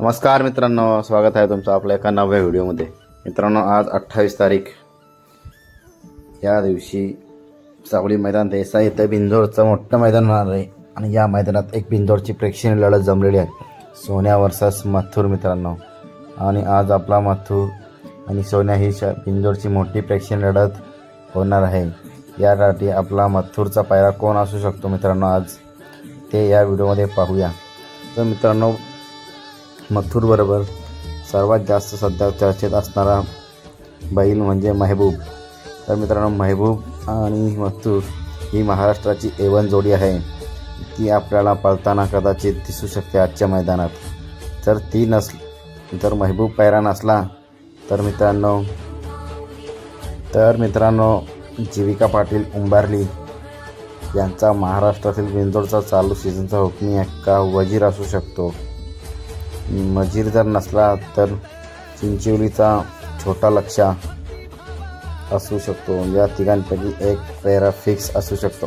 नमस्कार मित्रांनो स्वागत आहे तुमचं आपल्या एका नव्या व्हिडिओमध्ये. मित्रांनो आज अठ्ठावीस तारीख. या दिवशी सावळी मैदान देसाई इथं बिंदोरचं मोठं मैदान होणार आहे. आणि या मैदानात एक बिंदोरची प्रेक्षणीय लढत जमलेली आहे. सोन्या वर्सेस मथुर मित्रांनो. आणि आज आपला मथुर आणि सोन्या ही श बिंदोरची मोठी प्रेक्षणीय लढत होणार आहे. यासाठी आपला मथुरचा पायरा कोण असू शकतो मित्रांनो आज? ते या व्हिडिओमध्ये पाहूया. तर मित्रांनो मथुरबरोबर सर्वात जास्त सध्या चर्चेत असणारा बैल म्हणजे महबूब. तर मित्रांनो महबूब आणि मथुर ही महाराष्ट्राची एवन जोडी आहे. ती आपल्याला पळताना कदाचित दिसू शकते आजच्या मैदानात. जर ती नस जर महबूब पैरा नसला तर मित्रांनो तर मित्रांनो जीविका पाटील उंबारली यांचा महाराष्ट्रातील बिंदोडचा चालू सीझनचा हुकमी हक्का वजीर असू शकतो. मजीर जर नसला तर चिंचिवलीचा छोटा लक्षा असू शकतो. या तिघांपैकी एक पेरा फिक्स असू शकतो.